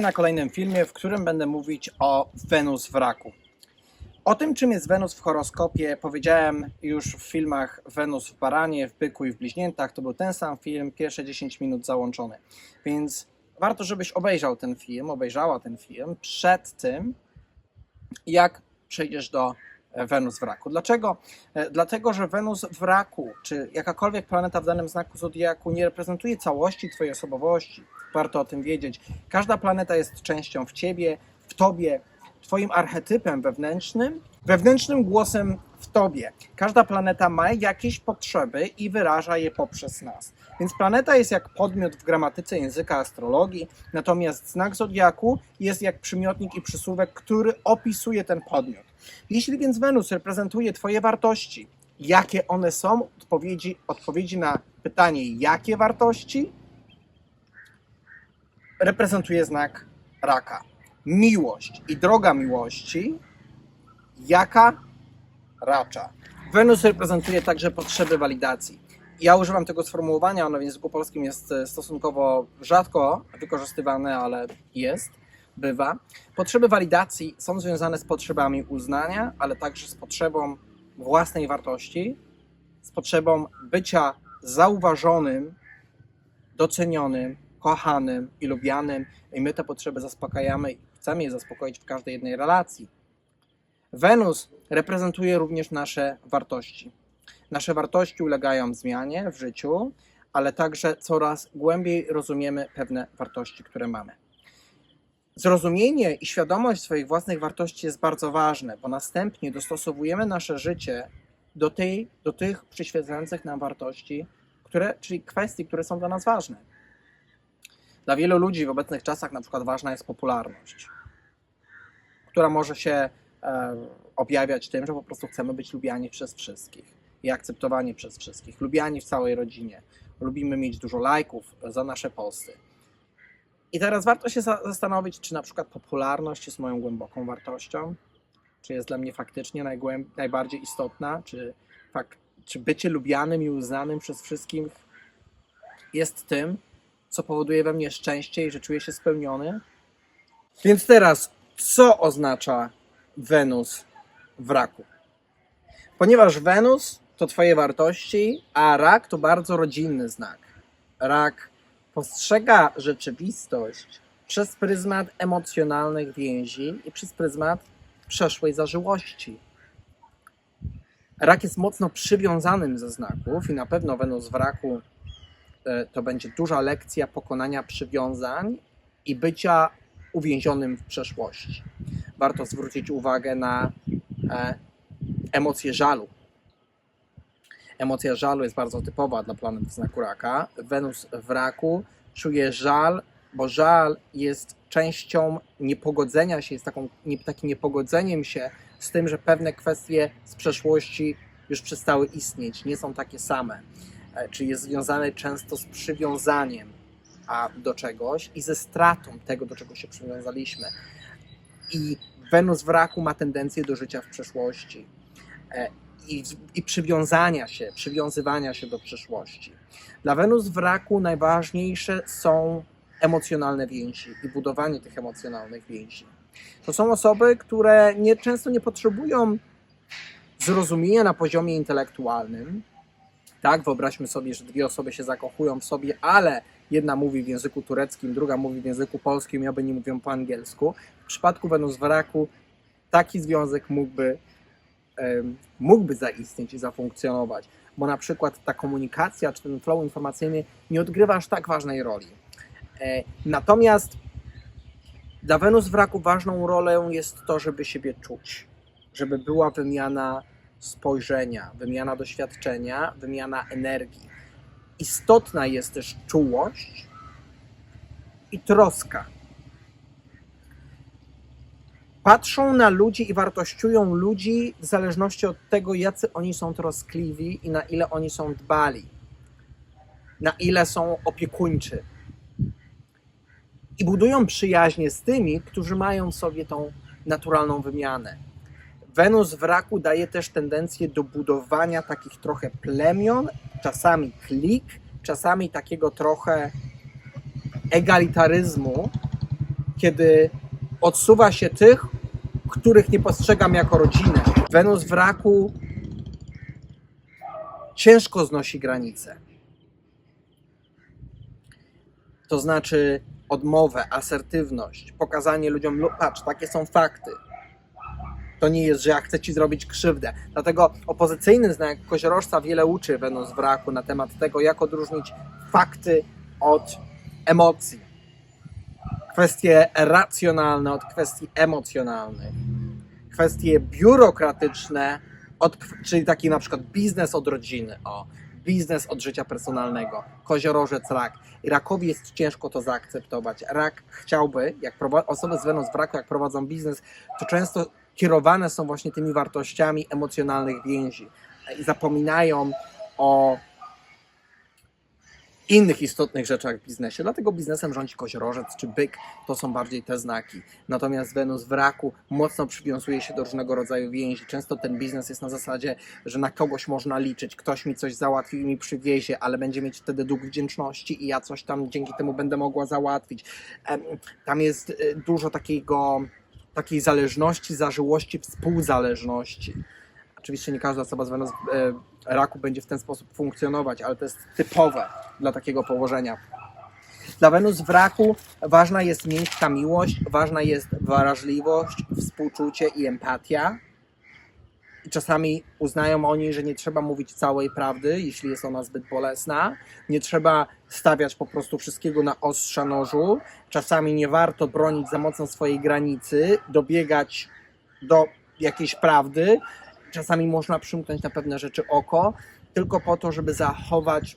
Na kolejnym filmie, w którym będę mówić o Wenus w raku. O tym, czym jest Wenus w horoskopie, powiedziałem już w filmach Wenus w Baranie, w Byku i w Bliźniętach. To był ten sam film, pierwsze 10 minut załączony. Więc warto, żebyś obejrzał ten film, obejrzała ten film przed tym, jak przejdziesz do e, Wenus w raku. Dlaczego? E, Dlatego, że Wenus w raku, czy jakakolwiek planeta w danym znaku zodiaku, nie reprezentuje całości Twojej osobowości. Warto o tym wiedzieć. Każda planeta jest częścią w Ciebie, w Tobie, Twoim archetypem wewnętrznym, wewnętrznym głosem w Tobie. Każda planeta ma jakieś potrzeby i wyraża je poprzez nas. Więc planeta jest jak podmiot w gramatyce języka astrologii, natomiast znak zodiaku jest jak przymiotnik i przysłówek, który opisuje ten podmiot. Jeśli więc Wenus reprezentuje Twoje wartości, jakie one są, odpowiedzi, odpowiedzi na pytanie, jakie wartości, reprezentuje znak raka. Miłość i droga miłości, jaka racza. Wenus reprezentuje także potrzeby walidacji. Ja używam tego sformułowania, ono w języku polskim jest e, stosunkowo rzadko wykorzystywane, ale jest, bywa. Potrzeby walidacji są związane z potrzebami uznania, ale także z potrzebą własnej wartości, z potrzebą bycia zauważonym, docenionym, kochanym i lubianym. I my te potrzeby zaspokajamy i chcemy je zaspokoić w każdej jednej relacji. Wenus reprezentuje również nasze wartości. Nasze wartości ulegają zmianie w życiu, ale także coraz głębiej rozumiemy pewne wartości, które mamy. Zrozumienie i świadomość swoich własnych wartości jest bardzo ważne, bo następnie dostosowujemy nasze życie do, tej, do tych przyświecających nam wartości, które, czyli kwestii, które są dla nas ważne. Dla wielu ludzi w obecnych czasach na przykład ważna jest popularność, która może się e, objawiać tym, że po prostu chcemy być lubiani przez wszystkich i akceptowani przez wszystkich, lubiani w całej rodzinie. Lubimy mieć dużo lajków za nasze posty. I teraz warto się za- zastanowić, czy na przykład popularność jest moją głęboką wartością, czy jest dla mnie faktycznie najbardziej istotna, czy, fak- czy bycie lubianym i uznanym przez wszystkich jest tym, co powoduje we mnie szczęście i że czuję się spełniony. Więc teraz, co oznacza Wenus w raku? Ponieważ Wenus to Twoje wartości, a rak to bardzo rodzinny znak. Rak postrzega rzeczywistość przez pryzmat emocjonalnych więzi i przez pryzmat przeszłej zażyłości. Rak jest mocno przywiązanym ze znaków i na pewno Wenus w raku to będzie duża lekcja pokonania przywiązań i bycia uwięzionym w przeszłości. Warto zwrócić uwagę na e, emocje żalu. Emocja żalu jest bardzo typowa dla planet w znaku raka. Wenus w raku czuje żal, bo żal jest częścią niepogodzenia się, jest taką, nie, takim niepogodzeniem się z tym, że pewne kwestie z przeszłości już przestały istnieć, nie są takie same. E, Czyli jest związane często z przywiązaniem a, do czegoś i ze stratą tego, do czego się przywiązaliśmy. I Wenus w raku ma tendencję do życia w przeszłości e, i, i przywiązania się, przywiązywania się do przeszłości. Dla Wenus w raku najważniejsze są emocjonalne więzi i budowanie tych emocjonalnych więzi. To są osoby, które nie, często nie potrzebują zrozumienia na poziomie intelektualnym. Tak, wyobraźmy sobie, że dwie osoby się zakochują w sobie, ale jedna mówi w języku tureckim, druga mówi w języku polskim i obie mówią po angielsku. W przypadku Wenus w raku taki związek mógłby, mógłby zaistnieć i zafunkcjonować, bo na przykład ta komunikacja czy ten flow informacyjny nie odgrywa aż tak ważnej roli. E, Natomiast dla Wenus w raku ważną rolą jest to, żeby siebie czuć, żeby była wymiana spojrzenia, wymiana doświadczenia, wymiana energii. Istotna jest też czułość i troska. Patrzą na ludzi i wartościują ludzi w zależności od tego, jacy oni są troskliwi i na ile oni są dbali, na ile są opiekuńczy. I budują przyjaźnie z tymi, którzy mają w sobie tą naturalną wymianę. Wenus w raku daje też tendencję do budowania takich trochę plemion, czasami klik, czasami takiego trochę egalitaryzmu kiedy odsuwa się tych, których nie postrzegam jako rodzinę. Wenus w raku ciężko znosi granice. To znaczy odmowę, asertywność, pokazanie ludziom, "Lu- patrz, takie są fakty. To nie jest, że ja chcę ci zrobić krzywdę. Dlatego opozycyjny znak koziorożca wiele uczy Wenus w raku na temat tego, jak odróżnić fakty od emocji. Kwestie racjonalne od kwestii emocjonalnych. Kwestie biurokratyczne, od, czyli taki na przykład biznes od rodziny, o, biznes od życia personalnego, koziorożec, rak. I rakowi jest ciężko to zaakceptować. Rak chciałby, jak osoby z Wenus w raku, jak prowadzą biznes, to często kierowane są właśnie tymi wartościami emocjonalnych więzi i zapominają o innych istotnych rzeczach w biznesie. Dlatego biznesem rządzi koziorożec czy byk, to są bardziej te znaki. Natomiast Wenus w raku mocno przywiązuje się do różnego rodzaju więzi. Często ten biznes jest na zasadzie, że na kogoś można liczyć, ktoś mi coś załatwi mi przywiezie, ale będzie mieć wtedy dług wdzięczności i ja coś tam dzięki temu będę mogła załatwić. Tam jest y, dużo takiego, takiej zależności, zażyłości, współzależności. Oczywiście nie każda osoba z Wenus w e, raku będzie w ten sposób funkcjonować, ale to jest typowe dla takiego położenia. Dla Wenus w raku ważna jest miękka miłość, ważna jest wrażliwość, współczucie i empatia. I czasami uznają oni, że nie trzeba mówić całej prawdy, jeśli jest ona zbyt bolesna. Nie trzeba stawiać po prostu wszystkiego na ostrza nożu. Czasami nie warto bronić za mocno swojej granicy, dobiegać do jakiejś prawdy. Czasami można przymknąć na pewne rzeczy oko, tylko po to, żeby zachować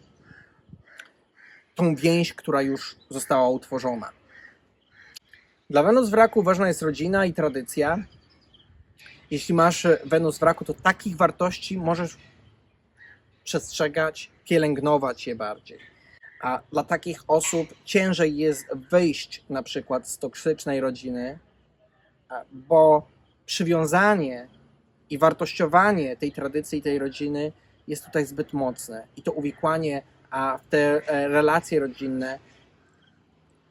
tą więź, która już została utworzona. Dla Wenus w raku ważna jest rodzina i tradycja. Jeśli masz Wenus w raku, to takich wartości możesz przestrzegać, pielęgnować je bardziej. A dla takich osób ciężej jest wyjść na przykład z toksycznej rodziny, bo przywiązanie i wartościowanie tej tradycji, tej rodziny jest tutaj zbyt mocne. I to uwikłanie a w te e, relacje rodzinne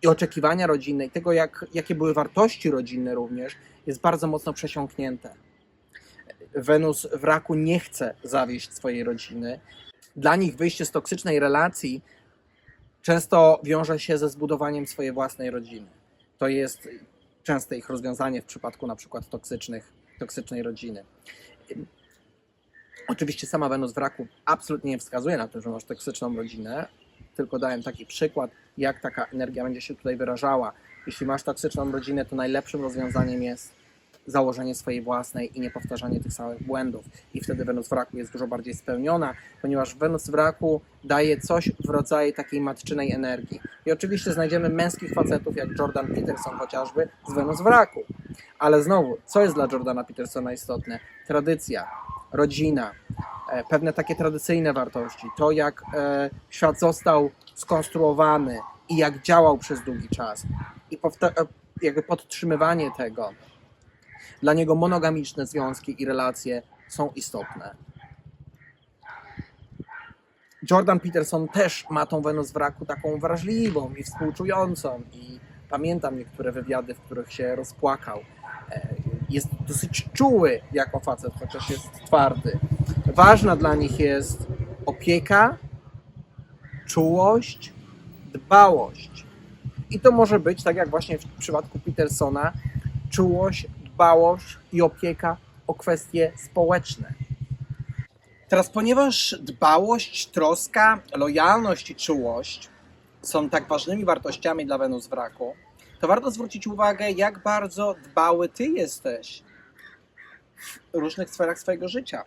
i oczekiwania rodzinne i tego, jak, jakie były wartości rodzinne również, jest bardzo mocno przesiąknięte. Wenus w raku nie chce zawieść swojej rodziny. Dla nich wyjście z toksycznej relacji często wiąże się ze zbudowaniem swojej własnej rodziny. To jest częste ich rozwiązanie w przypadku na przykład toksycznych, toksycznej rodziny. Oczywiście sama Wenus w raku absolutnie nie wskazuje na to, że masz toksyczną rodzinę, tylko dałem taki przykład, jak taka energia będzie się tutaj wyrażała. Jeśli masz toksyczną rodzinę, to najlepszym rozwiązaniem jest założenie swojej własnej i nie powtarzanie tych samych błędów. I wtedy Wenus w raku jest dużo bardziej spełniona, ponieważ Wenus w raku daje coś w rodzaju takiej matczynej energii. I oczywiście znajdziemy męskich facetów, jak Jordan Peterson chociażby, z Wenus w raku. Ale znowu, co jest dla Jordana Petersona istotne? Tradycja, rodzina, e, pewne takie tradycyjne wartości, to jak e, świat został skonstruowany i jak działał przez długi czas i e, jakby podtrzymywanie tego. Dla niego monogamiczne związki i relacje są istotne. Jordan Peterson też ma tą Wenus w raku taką wrażliwą i współczującą i pamiętam niektóre wywiady, w których się rozpłakał. E, Jest dosyć czuły jako facet, chociaż jest twardy. Ważna dla nich jest opieka, czułość, dbałość. I to może być, tak jak właśnie w przypadku Petersona, czułość, dbałość i opieka o kwestie społeczne. Teraz, ponieważ dbałość, troska, lojalność i czułość są tak ważnymi wartościami dla Wenus w raku, to warto zwrócić uwagę, jak bardzo dbały ty jesteś w różnych sferach swojego życia.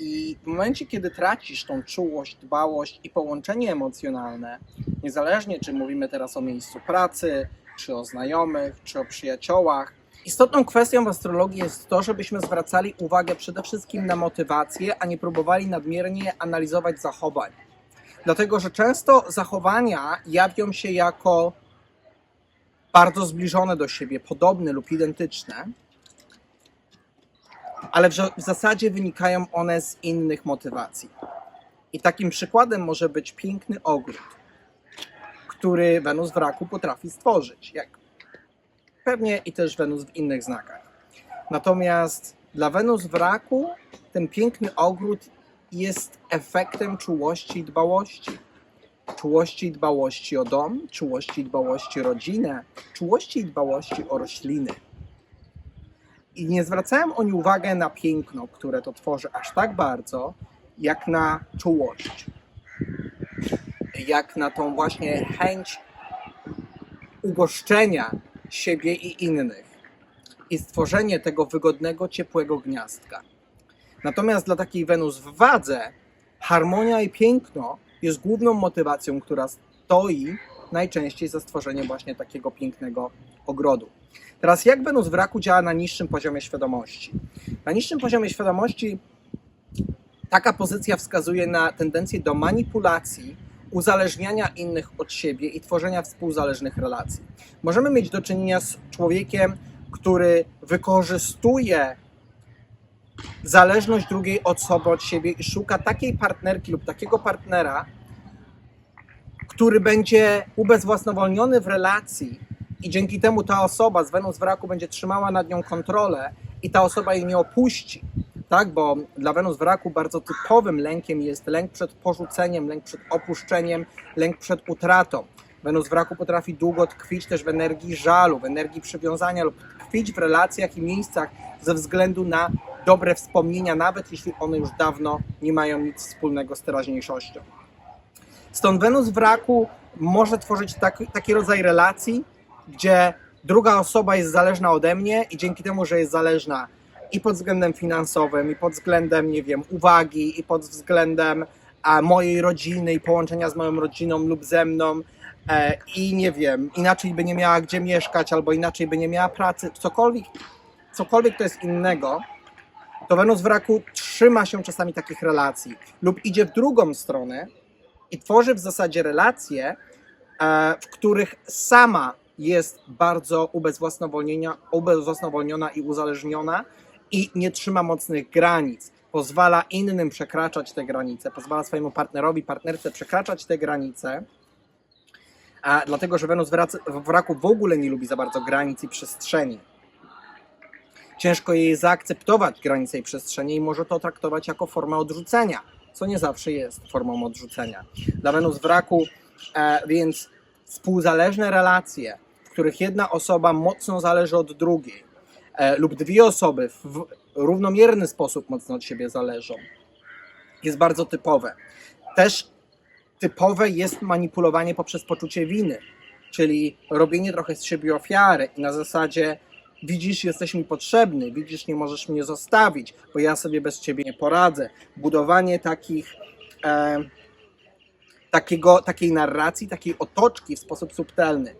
I w momencie, kiedy tracisz tą czułość, dbałość i połączenie emocjonalne, niezależnie czy mówimy teraz o miejscu pracy, czy o znajomych, czy o przyjaciołach, istotną kwestią w astrologii jest to, żebyśmy zwracali uwagę przede wszystkim na motywację, a nie próbowali nadmiernie analizować zachowań. Dlatego, że często zachowania jawią się jako bardzo zbliżone do siebie, podobne lub identyczne, ale w, zasadzie wynikają one z innych motywacji. I takim przykładem może być piękny ogród, który Wenus w raku potrafi stworzyć. Jak pewnie i też Wenus w innych znakach. Natomiast dla Wenus w raku ten piękny ogród jest efektem czułości i dbałości. Czułości i dbałości o dom, czułości i dbałości o rodzinę, czułości i dbałości o rośliny. I nie zwracałem oni uwagę na piękno, które to tworzy aż tak bardzo, jak na czułość. Jak na tą właśnie chęć ugoszczenia siebie i innych i stworzenie tego wygodnego, ciepłego gniazdka. Natomiast dla takiej Wenus w wadze harmonia i piękno jest główną motywacją, która stoi najczęściej za stworzenie właśnie takiego pięknego ogrodu. Teraz jak Wenus w raku działa na niższym poziomie świadomości? Na niższym poziomie świadomości taka pozycja wskazuje na tendencję do manipulacji, uzależniania innych od siebie i tworzenia współzależnych relacji. Możemy mieć do czynienia z człowiekiem, który wykorzystuje zależność drugiej osoby od siebie i szuka takiej partnerki lub takiego partnera, który będzie ubezwłasnowolniony w relacji i dzięki temu ta osoba z Wenus w raku będzie trzymała nad nią kontrolę i ta osoba jej nie opuści. Tak, bo dla Wenus w raku bardzo typowym lękiem jest lęk przed porzuceniem, lęk przed opuszczeniem, lęk przed utratą. Wenus w raku potrafi długo tkwić też w energii żalu, w energii przywiązania lub tkwić w relacjach i miejscach ze względu na dobre wspomnienia, nawet jeśli one już dawno nie mają nic wspólnego z teraźniejszością. Stąd Wenus w raku może tworzyć taki, taki rodzaj relacji, gdzie druga osoba jest zależna ode mnie i dzięki temu, że jest zależna i pod względem finansowym, i pod względem, nie wiem, uwagi, i pod względem a, mojej rodziny i połączenia z moją rodziną lub ze mną, e, i nie wiem, inaczej by nie miała gdzie mieszkać, albo inaczej by nie miała pracy, cokolwiek, cokolwiek to jest innego, to Wenus w raku trzyma się czasami takich relacji lub idzie w drugą stronę i tworzy w zasadzie relacje, e, w których sama jest bardzo ubezwłasnowolnienia, ubezwłasnowolniona i uzależniona i nie trzyma mocnych granic. Pozwala innym przekraczać te granice, pozwala swojemu partnerowi, partnerce przekraczać te granice, a dlatego, że Wenus w raku w ogóle nie lubi za bardzo granic i przestrzeni. Ciężko jej zaakceptować granice i przestrzenie i może to traktować jako formę odrzucenia, co nie zawsze jest formą odrzucenia. Dla Wenus w raku e, więc współzależne relacje, w których jedna osoba mocno zależy od drugiej, lub dwie osoby w równomierny sposób mocno od siebie zależą, jest bardzo typowe. Też typowe jest manipulowanie poprzez poczucie winy, czyli robienie trochę z siebie ofiary i na zasadzie widzisz, jesteś mi potrzebny, widzisz, nie możesz mnie zostawić, bo ja sobie bez ciebie nie poradzę. Budowanie takich, e, takiego, takiej narracji, takiej otoczki w sposób subtelny.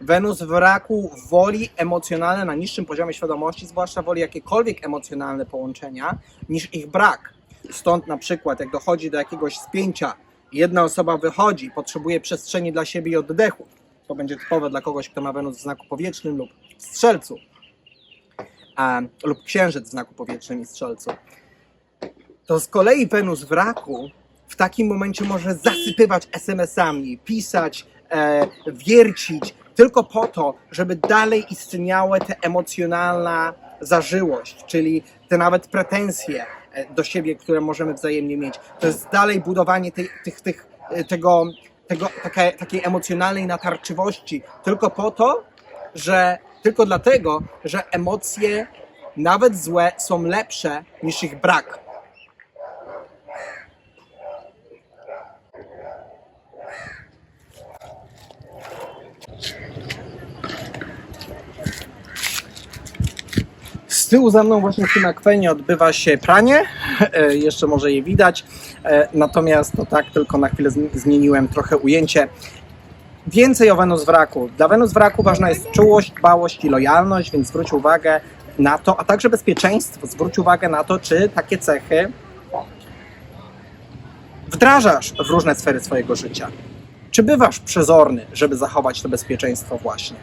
Wenus w raku woli emocjonalne na niższym poziomie świadomości, zwłaszcza woli jakiekolwiek emocjonalne połączenia, niż ich brak. Stąd na przykład, jak dochodzi do jakiegoś spięcia, jedna osoba wychodzi, potrzebuje przestrzeni dla siebie i oddechu. To będzie typowe dla kogoś, kto ma Wenus w znaku powietrznym lub strzelcu, a, lub księżyc w znaku powietrznym i strzelcu. To z kolei Wenus w raku w takim momencie może zasypywać SMS-ami, pisać, wiercić, tylko po to, żeby dalej istniała ta emocjonalna zażyłość, czyli te nawet pretensje e, do siebie, które możemy wzajemnie mieć. To jest dalej budowanie tej, tych, tych, e, tego, tego takie, takiej emocjonalnej natarczywości, tylko po to, że tylko dlatego, że emocje, nawet złe, są lepsze niż ich brak. Z tyłu za mną właśnie w tym akwenie odbywa się pranie. E, Jeszcze może je widać. E, Natomiast to tak, tylko na chwilę zmi- zmieniłem trochę ujęcie. Więcej o Wenus w raku. Dla Wenus w raku ważna jest czułość, dbałość i lojalność, więc zwróć uwagę na to, a także bezpieczeństwo. Zwróć uwagę na to, czy takie cechy wdrażasz w różne sfery swojego życia. Czy bywasz przezorny, żeby zachować to bezpieczeństwo właśnie?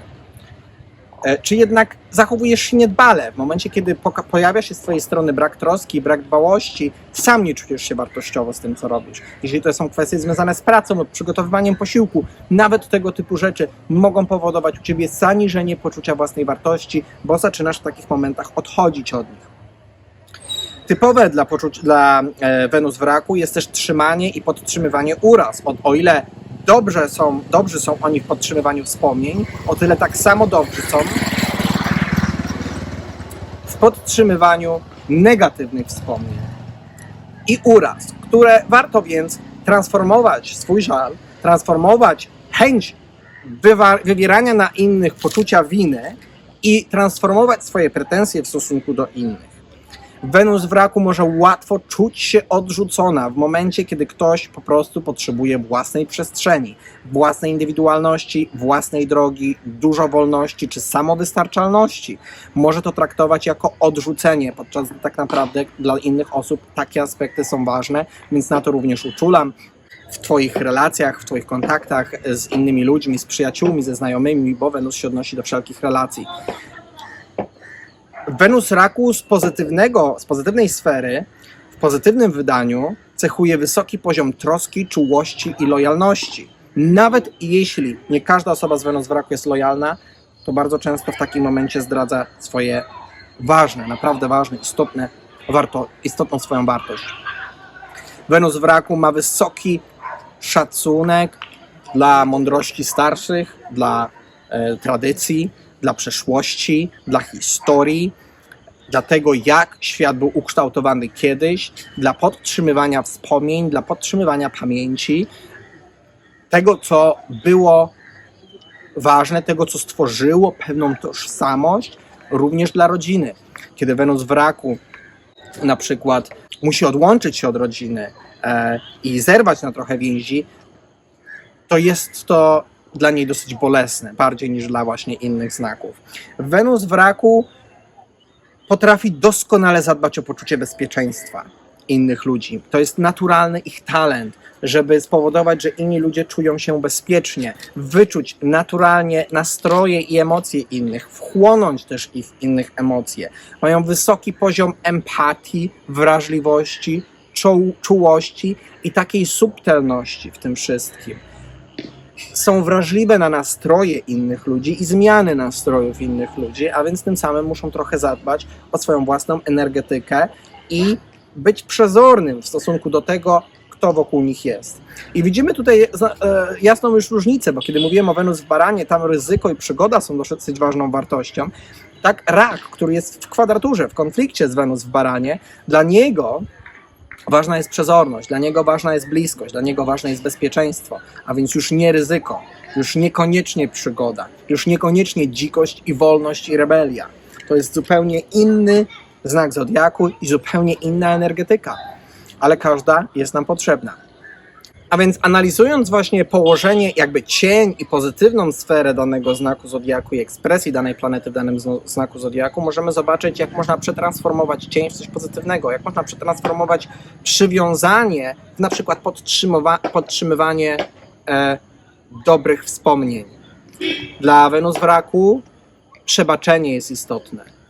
E, Czy jednak zachowujesz się niedbale? W momencie, kiedy pojawia się z Twojej strony brak troski, brak dbałości, sam nie czujesz się wartościowo z tym, co robisz. Jeżeli to są kwestie związane z pracą lub przygotowywaniem posiłku, nawet tego typu rzeczy mogą powodować u Ciebie zaniżenie poczucia własnej wartości, bo zaczynasz w takich momentach odchodzić od nich. Typowe dla, e, Wenus w raku jest też trzymanie i podtrzymywanie uraz. O, o ile dobrze są, dobrzy są oni w podtrzymywaniu wspomnień, o tyle tak samo dobrzy są w podtrzymywaniu negatywnych wspomnień i uraz, które warto więc transformować swój żal, transformować chęć wywierania na innych poczucia winy i transformować swoje pretensje w stosunku do innych. Wenus w raku może łatwo czuć się odrzucona w momencie, kiedy ktoś po prostu potrzebuje własnej przestrzeni, własnej indywidualności, własnej drogi, dużo wolności czy samowystarczalności. Może to traktować jako odrzucenie, podczas gdy tak naprawdę dla innych osób takie aspekty są ważne, więc na to również uczulam w Twoich relacjach, w Twoich kontaktach z innymi ludźmi, z przyjaciółmi, ze znajomymi, bo Wenus się odnosi do wszelkich relacji. Wenus raku z pozytywnego, z pozytywnej sfery, w pozytywnym wydaniu cechuje wysoki poziom troski, czułości i lojalności. Nawet jeśli nie każda osoba z Wenus w raku jest lojalna, to bardzo często w takim momencie zdradza swoje ważne, naprawdę ważne, istotne, warto, istotną swoją wartość. Wenus w raku ma wysoki szacunek dla mądrości starszych, dla e, tradycji, dla przeszłości, dla historii, dla tego, jak świat był ukształtowany kiedyś, dla podtrzymywania wspomnień, dla podtrzymywania pamięci, tego, co było ważne, tego, co stworzyło pewną tożsamość, również dla rodziny. Kiedy Wenus w raku na przykład musi odłączyć się od rodziny e, i zerwać na trochę więzi, to jest to dla niej dosyć bolesne, bardziej niż dla właśnie innych znaków. Wenus w raku potrafi doskonale zadbać o poczucie bezpieczeństwa innych ludzi. To jest naturalny ich talent, żeby spowodować, że inni ludzie czują się bezpiecznie, wyczuć naturalnie nastroje i emocje innych, wchłonąć też ich innych emocje. Mają wysoki poziom empatii, wrażliwości, czu- czułości i takiej subtelności w tym wszystkim są wrażliwe na nastroje innych ludzi i zmiany nastrojów innych ludzi, a więc tym samym muszą trochę zadbać o swoją własną energetykę i być przezornym w stosunku do tego, kto wokół nich jest. I widzimy tutaj e, jasną już różnicę, bo kiedy mówiłem o Wenus w baranie, tam ryzyko i przygoda są dosyć ważną wartością. Tak rak, który jest w kwadraturze, w konflikcie z Wenus w baranie, dla niego ważna jest przezorność, dla niego ważna jest bliskość, dla niego ważne jest bezpieczeństwo, a więc już nie ryzyko, już niekoniecznie przygoda, już niekoniecznie dzikość i wolność i rebelia. To jest zupełnie inny znak zodiaku i zupełnie inna energetyka, ale każda jest nam potrzebna. A więc analizując właśnie położenie, jakby cień i pozytywną sferę danego znaku zodiaku i ekspresji danej planety w danym znaku zodiaku, możemy zobaczyć, jak można przetransformować cień w coś pozytywnego, jak można przetransformować przywiązanie w na przykład podtrzymywanie e, dobrych wspomnień. Dla Wenus w raku przebaczenie jest istotne.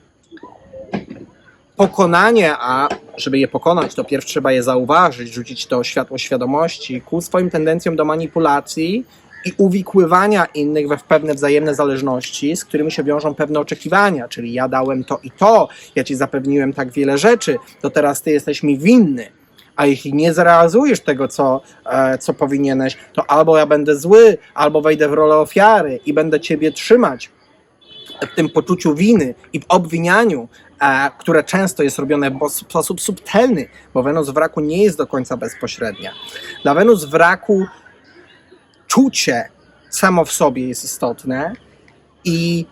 Pokonanie, a żeby je pokonać, to pierw trzeba je zauważyć, rzucić to światło świadomości ku swoim tendencjom do manipulacji i uwikływania innych we w pewne wzajemne zależności, z którymi się wiążą pewne oczekiwania, czyli ja dałem to i to, ja ci zapewniłem tak wiele rzeczy, to teraz ty jesteś mi winny. A jeśli nie zrealizujesz tego, co, e, co powinieneś, to albo ja będę zły, albo wejdę w rolę ofiary i będę ciebie trzymać w tym poczuciu winy i w obwinianiu, e, które często jest robione w sposób subtelny, bo Wenus w raku nie jest do końca bezpośrednia. Dla Wenus w raku czucie samo w sobie jest istotne i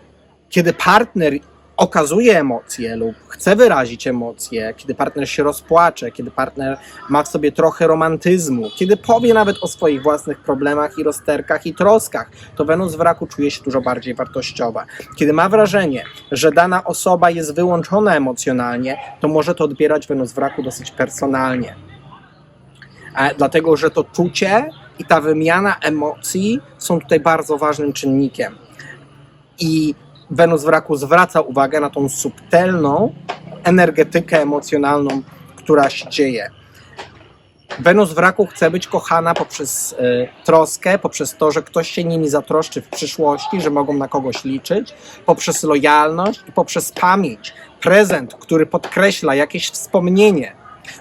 kiedy partner okazuje emocje lub chce wyrazić emocje, kiedy partner się rozpłacze, kiedy partner ma w sobie trochę romantyzmu, kiedy powie nawet o swoich własnych problemach i rozterkach i troskach, to Wenus w raku czuje się dużo bardziej wartościowa. Kiedy ma wrażenie, że dana osoba jest wyłączona emocjonalnie, to może to odbierać Wenus w raku dosyć personalnie. E, dlatego, że to czucie i ta wymiana emocji są tutaj bardzo ważnym czynnikiem. I Wenus w raku zwraca uwagę na tą subtelną energetykę emocjonalną, która się dzieje. Wenus w raku chce być kochana poprzez e, troskę, poprzez to, że ktoś się nimi zatroszczy w przyszłości, że mogą na kogoś liczyć, poprzez lojalność i poprzez pamięć. Prezent, który podkreśla jakieś wspomnienie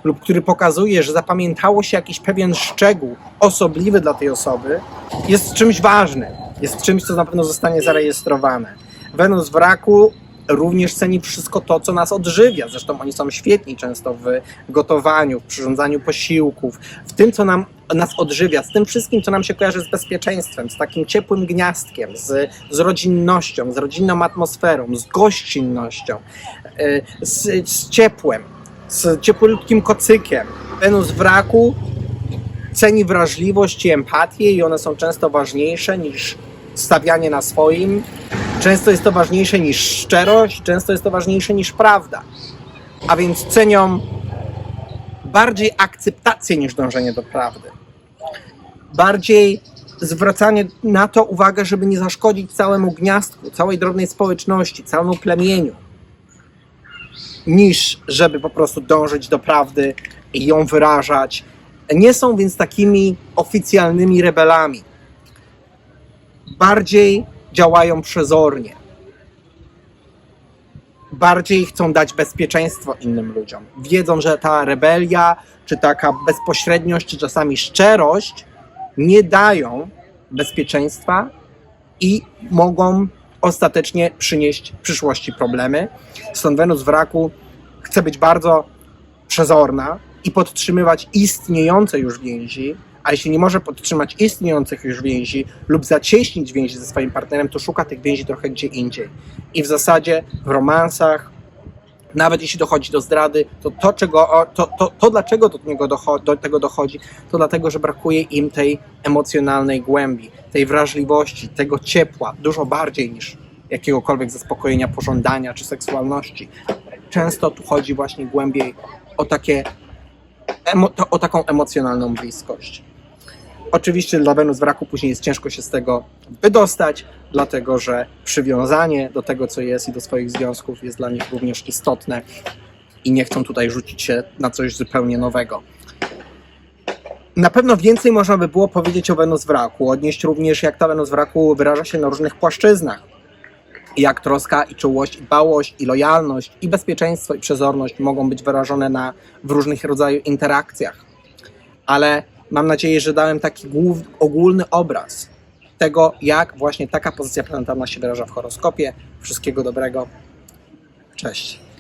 lub który pokazuje, że zapamiętało się jakiś pewien szczegół osobliwy dla tej osoby, jest czymś ważnym. Jest czymś, co na pewno zostanie zarejestrowane. Wenus w raku również ceni wszystko to, co nas odżywia. Zresztą oni są świetni często w gotowaniu, w przyrządzaniu posiłków, w tym, co nam, nas odżywia, z tym wszystkim, co nam się kojarzy z bezpieczeństwem, z takim ciepłym gniazdkiem, z, z rodzinnością, z rodzinną atmosferą, z gościnnością, y, z, z ciepłem, z ciepłutkim kocykiem. Wenus w raku ceni wrażliwość i empatię i one są często ważniejsze niż stawianie na swoim. Często jest to ważniejsze niż szczerość, często jest to ważniejsze niż prawda. A więc cenią bardziej akceptację niż dążenie do prawdy. Bardziej zwracanie na to uwagę, żeby nie zaszkodzić całemu gniazdku, całej drobnej społeczności, całemu plemieniu, niż żeby po prostu dążyć do prawdy i ją wyrażać. Nie są więc takimi oficjalnymi rebelami. Bardziej działają przezornie. Bardziej chcą dać bezpieczeństwo innym ludziom. Wiedzą, że ta rebelia, czy taka bezpośredniość, czy czasami szczerość nie dają bezpieczeństwa i mogą ostatecznie przynieść w przyszłości problemy. Stąd Wenus w raku chce być bardzo przezorna i podtrzymywać istniejące już więzi, a jeśli nie może podtrzymać istniejących już więzi lub zacieśnić więzi ze swoim partnerem, to szuka tych więzi trochę gdzie indziej. I w zasadzie w romansach, nawet jeśli dochodzi do zdrady, to to, czego, to, to, to dlaczego do, niego docho- do tego dochodzi, to dlatego, że brakuje im tej emocjonalnej głębi, tej wrażliwości, tego ciepła, dużo bardziej niż jakiegokolwiek zaspokojenia pożądania czy seksualności. Często tu chodzi właśnie głębiej o, takie, to, o taką emocjonalną bliskość. Oczywiście dla Wenus w raku później jest ciężko się z tego wydostać, dlatego że przywiązanie do tego, co jest i do swoich związków jest dla nich również istotne i nie chcą tutaj rzucić się na coś zupełnie nowego. Na pewno więcej można by było powiedzieć o Wenus w raku, odnieść również jak ta Wenus w raku wyraża się na różnych płaszczyznach. Jak troska i czułość, i dbałość, i lojalność, i bezpieczeństwo, i przezorność mogą być wyrażone na, w różnych rodzajach interakcjach. Ale mam nadzieję, że dałem taki ogólny obraz tego, jak właśnie taka pozycja planetarna się wyraża w horoskopie. Wszystkiego dobrego. Cześć.